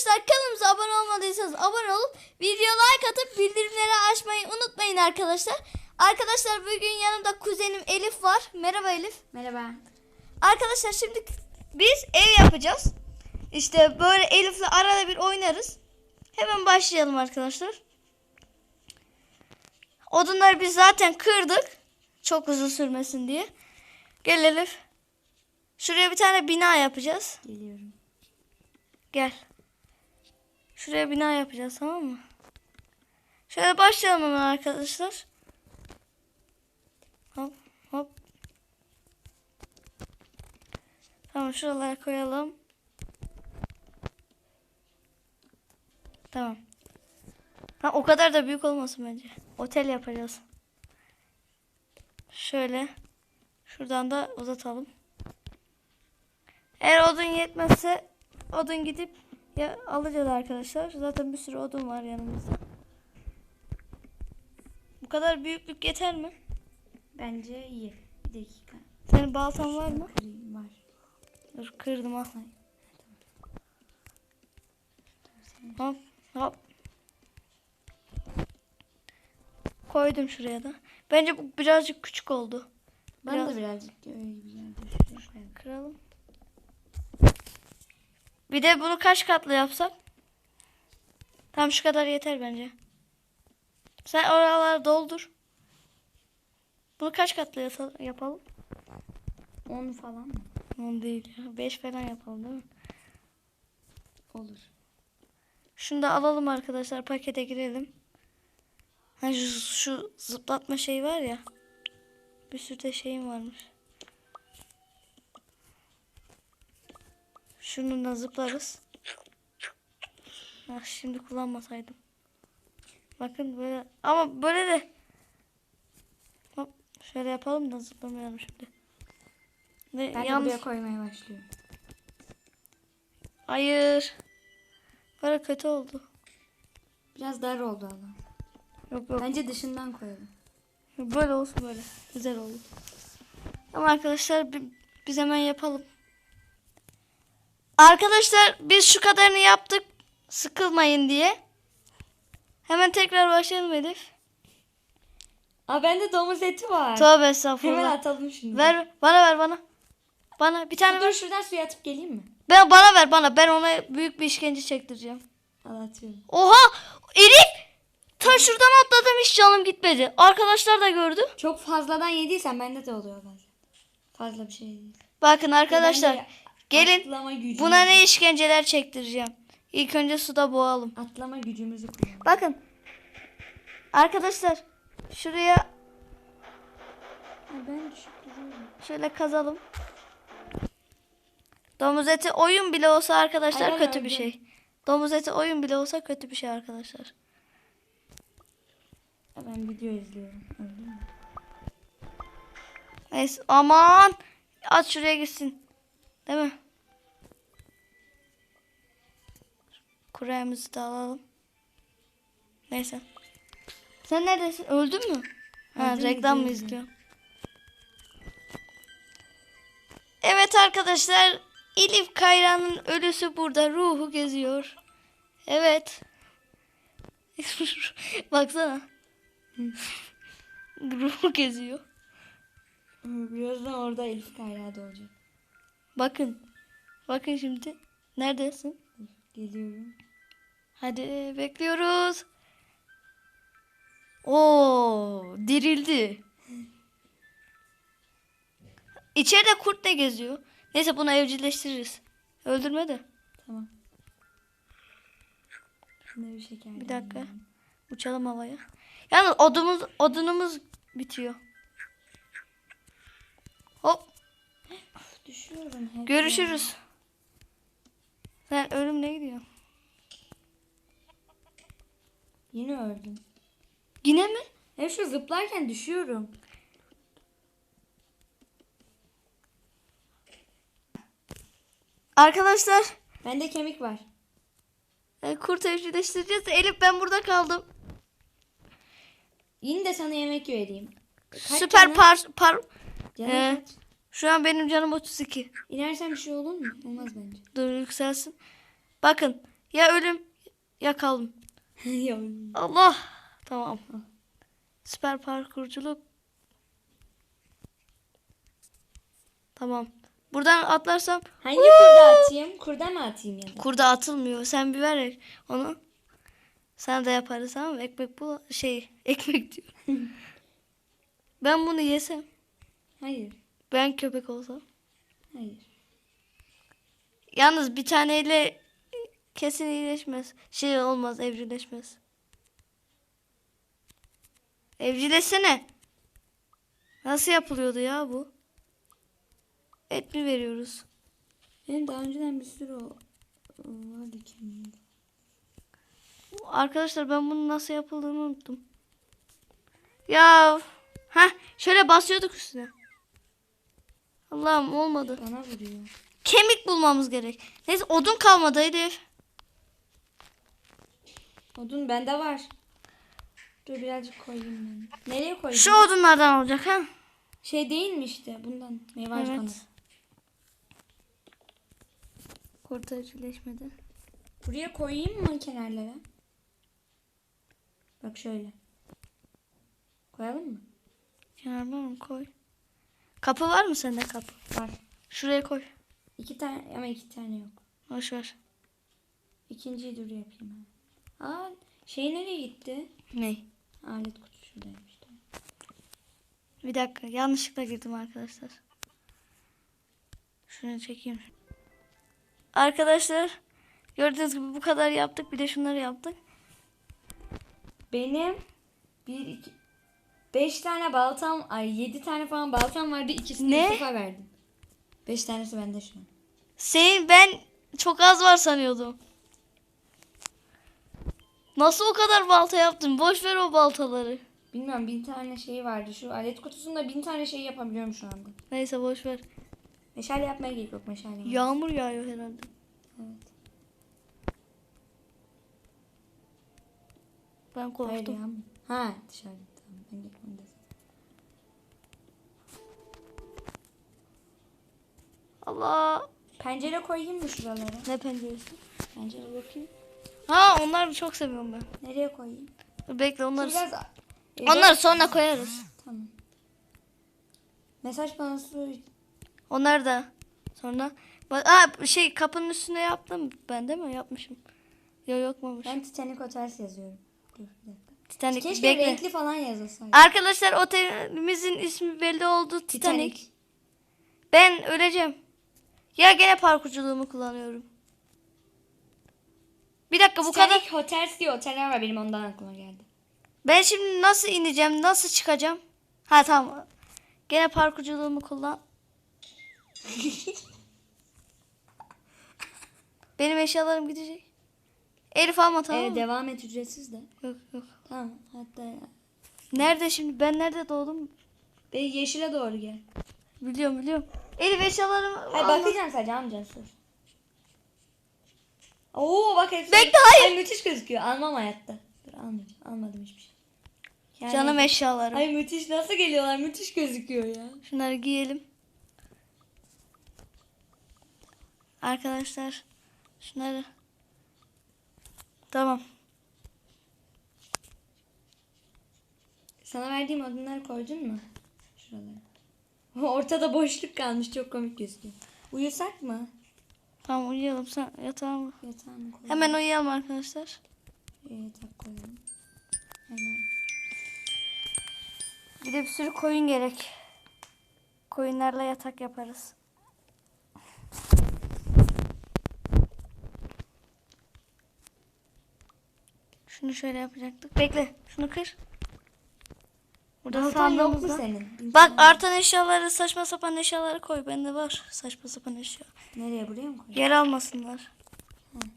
Arkadaşlar kanalımıza abone olmadıysanız abone olup video like atıp bildirimleri açmayı unutmayın arkadaşlar. Arkadaşlar bugün yanımda kuzenim Elif var. Merhaba Elif. Merhaba. Arkadaşlar şimdi biz ev yapacağız. İşte böyle Elif'le arada bir oynarız. Hemen başlayalım arkadaşlar. Odunları biz zaten kırdık. Çok uzun sürmesin diye. Gel Elif. Şuraya bir tane bina yapacağız. Geliyorum. Gel. Şuraya bina yapacağız tamam mı? Şöyle başlayalım hemen arkadaşlar. Hop hop. Tamam şuralara koyalım. Tamam. Ha, o kadar da büyük olmasın bence. Otel yapacağız. Şöyle. Şuradan da uzatalım. Eğer odun yetmezse odun gidip ya alacağız arkadaşlar. Zaten bir sürü odun var yanımızda. Bu kadar büyüklük yeter mi? Bence iyi. Bir dakika. Senin baltan var mı? Kırayım var. Dur kırdım al. Hop hop. Koydum şuraya da. Bence bu birazcık küçük oldu. Bana Biraz- da birazcık öyle koyalım. Kıralım. Bir de bunu kaç katlı yapsak? Tam şu kadar yeter bence. Sen oraları doldur. Bunu kaç katlı yapalım? 10 falan mı? 10 değil ya. 5 falan yapalım değil mi? Olur. Şunu da alalım arkadaşlar. Pakete girelim. Ha şu, şu zıplatma şey var ya. Bir sürü de şeyim varmış. Şununla zıplarız. Ah şimdi kullanmasaydım. Bakın böyle ama böyle de Hop şöyle yapalım da zıplamayalım şimdi. Ve Ben yalnız buraya koymaya başlıyorum. hayır. Böyle kötü oldu. Biraz dar oldu ama. Yok yok. Bence dışından koyalım. Böyle olsun böyle. Güzel oldu. Ama arkadaşlar bi- biz hemen yapalım. Arkadaşlar biz şu kadarını yaptık. Sıkılmayın diye. Hemen tekrar başlayalım Elif. Aa bende domuz eti var. Tövbe Hemen estağfurullah. atalım şunu. Ver bana ver bana. Bana bir tane Dur ver. şuradan suya atıp geleyim mi? Ben bana ver bana. Ben ona büyük bir işkence çektireceğim. Al atıyorum. Oha! Elif! Ta şuradan atladım hiç canım gitmedi. Arkadaşlar da gördü. Çok fazladan yediysen bende de oluyor bazen. Fazla bir şey değil. Bakın arkadaşlar. Gelin. Gücümüzü, Buna ne işkenceler çektireceğim. İlk önce suda boğalım. Atlama gücümüzü kullanalım. Bakın. Arkadaşlar şuraya ben şöyle kazalım. Domuz eti oyun bile olsa arkadaşlar Ay, ben kötü bir öldüm. şey. Domuz eti oyun bile olsa kötü bir şey arkadaşlar. Ben video izliyorum. Neyse aman. At şuraya gitsin. Değil mi? Kurayımızı da alalım. Neyse. Sen neredesin? Öldün mü? Ha, Öldüm, reklam mı izliyorsun? Evet arkadaşlar. Elif Kayra'nın ölüsü burada. Ruhu geziyor. Evet. Baksana. Ruhu geziyor. Birazdan orada Elif Kayra da olacak. Bakın. Bakın şimdi. Neredesin? Geliyorum. Hadi bekliyoruz. Oo, dirildi. İçeride kurt ne geziyor? Neyse bunu evcilleştiririz. Öldürme de. Tamam. Şuna bir şeker. Bir dakika. vereyim. Uçalım havaya. Yalnız odumuz, odunumuz bitiyor. Hop Düşüyorum hep. görüşürüz. Sen ölümle gidiyor. Yine öldüm. Yine mi? Hep şu zıplarken düşüyorum. Arkadaşlar Bende kemik var. e, kurt evcilleştireceğiz. Elif ben burada kaldım. Yine de sana yemek vereyim. Kaç Süper canın? par par. Canın Ee, kaç? Şu an benim canım 32. İnersen bir şey olur mu? Olmaz bence. Dur yükselsin. Bakın Ya ölüm ya kalım. Ya, Allah. Tamam. Süper parkurculuk. Tamam. Buradan atlarsam Hangi kurda atayım? Kurda mı atayım ya da? kurda atılmıyor. Sen bir ver onu. Sen de yaparız tamam mı? Ekmek bu şey ekmek diyor. ben bunu yesem. Hayır. Ben köpek olsam. Hayır. Yalnız bir taneyle kesin iyileşmez. Şey olmaz evcilleşmez. Evcilleşsene. Nasıl yapılıyordu ya bu? Et mi veriyoruz? Benim daha önceden bir sürü o, o vardı kendimde. Arkadaşlar ben bunun nasıl yapıldığını unuttum. Ya ha şöyle basıyorduk üstüne. Allah'ım olmadı. Bana vuruyor. Kemik bulmamız gerek. Neyse odun kalmadı Elif. Odun bende var. Dur birazcık koyayım ben. Nereye koyayım? Şu odunlardan olacak ha. Şey değil mi işte bundan? Meyve Evet. konu. Kurtarıcıleşmedi. Buraya koyayım mı kenarlara? Bak şöyle. Koyalım mı? Kenardan koy. Kapı var mı sende kapı? Var. Şuraya koy. İki tane ama iki tane yok. Boş ver. İkinciyi dur yapayım. Aa şey nereye gitti? Ne? Alet kutusu şuradaymış. Bir dakika. Yanlışlıkla girdim arkadaşlar. Şunu çekeyim. Arkadaşlar gördüğünüz gibi bu kadar yaptık. Bir de şunları yaptık. Benim bir iki beş tane baltam ay yedi tane falan baltam vardı ikisini Ne? Yusuf'a verdim. Beş tanesi bende şu an. Senin ben çok az var sanıyordum. Nasıl o kadar balta yaptın? Boş ver o baltaları. Bilmiyorum bin tane şey vardı. Şu alet kutusunda bin tane şey yapabiliyorum şu anda. Neyse boş ver. Meşale yapmaya gerek yok meşale. Yağmur yağıyor herhalde. Evet. Ben Hayır korktum. yağmur. Ha dışarıda Ben gitmem Allah. Pencere koyayım mı şuralara? Ne penceresi? Pencere bakayım. Ha onları çok seviyorum ben. Nereye koyayım? Bekle onları. Biraz Onları sonra koyarız. Tamam. Mesaj panosu Onları da sonra. Aa, şey kapının üstüne yaptım ben değil mi? Yapmışım. Yok yapmamış. ben Titanic Hotels yazıyorum. Dur bir dakika. Titanic. Keşke Bekle. renkli falan yazılsaydı. Arkadaşlar otelimizin ismi belli oldu. Titanic. Ben öleceğim. Ya gene parkurculuğumu kullanıyorum. Bir dakika bu kadar. Titanic Hotels diye oteller var benim ondan aklıma geldi. Ben şimdi nasıl ineceğim? Nasıl çıkacağım? Ha tamam. Gene parkurculuğumu kullan. Benim eşyalarım gidecek. Elif alma tamam mı? devam et ücretsiz de. Yok yok. Tamam hatta Nerede şimdi? Ben nerede doğdum? Be yeşile doğru gel. Biliyorum biliyorum. Elif eşyalarımı Hayır alma. bakacağım sadece amcan sus. Oo bak hepsi. Bekle, hayır. Ay, müthiş gözüküyor. Almam hayatta. Dur almayacağım. Almadım hiçbir şey. Yani- Canım eşyalarım. Ay müthiş nasıl geliyorlar? Müthiş gözüküyor ya. Şunları giyelim. Arkadaşlar şunları. Tamam. Sana verdiğim odunları koydun mu? Şuralara. Ortada boşluk kalmış. Çok komik gözüküyor. Uyusak mı? Tamam uyuyalım sen yatağa mı? Yatağa mı koyalım? Hemen uyuyalım arkadaşlar. Ee, Yatak koyalım. Hemen. Bir de bir sürü koyun gerek. Koyunlarla yatak yaparız. Şunu şöyle yapacaktık. Bekle. Şunu kır. Burada Baltan yok mu senin? Bak artan eşyaları saçma sapan eşyaları koy. Bende var saçma sapan eşya. Nereye buraya mı koyalım? Yer almasınlar. Ben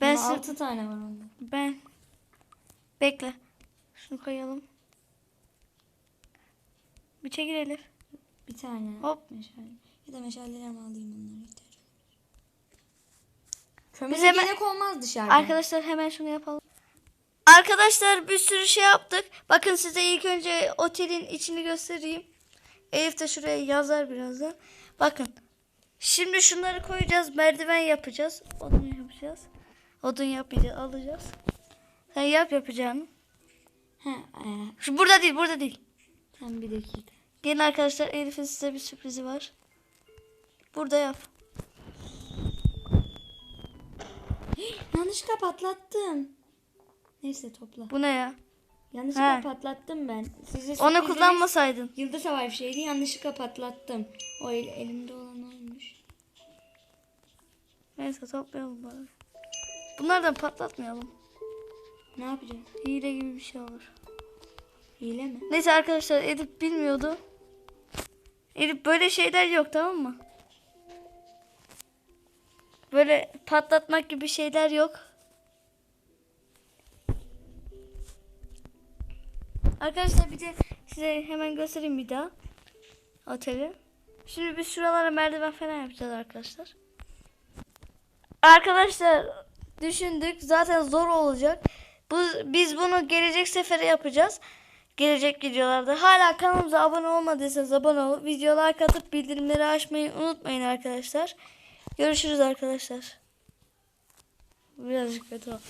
Ben si- altı tane var onda. ben bekle. Şunu koyalım. Bir çekil Elif. Bir tane. Hop. Meşale. Ya da meşaleleri mi alayım onlara. Kömüre Biz hemen- olmaz dışarıda. Arkadaşlar hemen şunu yapalım. Arkadaşlar bir sürü şey yaptık. Bakın size ilk önce otelin içini göstereyim. Elif de şuraya yazar birazdan. Bakın. Şimdi şunları koyacağız. Merdiven yapacağız. Onu yapacağız. Odun yapmayacağız. Alacağız. Sen yap yapacağını. Ha, e, Şu burada değil burada değil. tam bir dakika. Gelin arkadaşlar Elif'in size bir sürprizi var. Burada yap. Yanlışlıkla patlattım. Neyse topla. Bu ne ya? Yanlışlıkla He. patlattım ben. Size Onu sürpriziniz kullanmasaydın. Yıldız havai şeydi yanlışlıkla patlattım. O el, elimde olan oymuş. Neyse toplayalım bari. Bunlardan patlatmayalım. Ne yapacağız? Hile gibi bir şey olur. Hile mi? Neyse arkadaşlar Elif bilmiyordu. Elif böyle şeyler yok tamam mı? Böyle patlatmak gibi şeyler yok. Arkadaşlar bir de size hemen göstereyim bir daha. Oteli. Şimdi biz şuralara merdiven falan yapacağız arkadaşlar. Arkadaşlar düşündük zaten zor olacak. Bu, biz bunu gelecek sefere yapacağız. Gelecek videolarda. Hala kanalımıza abone olmadıysanız abone olup videolar katıp bildirimleri açmayı unutmayın arkadaşlar. Görüşürüz arkadaşlar. Birazcık kötü oldu.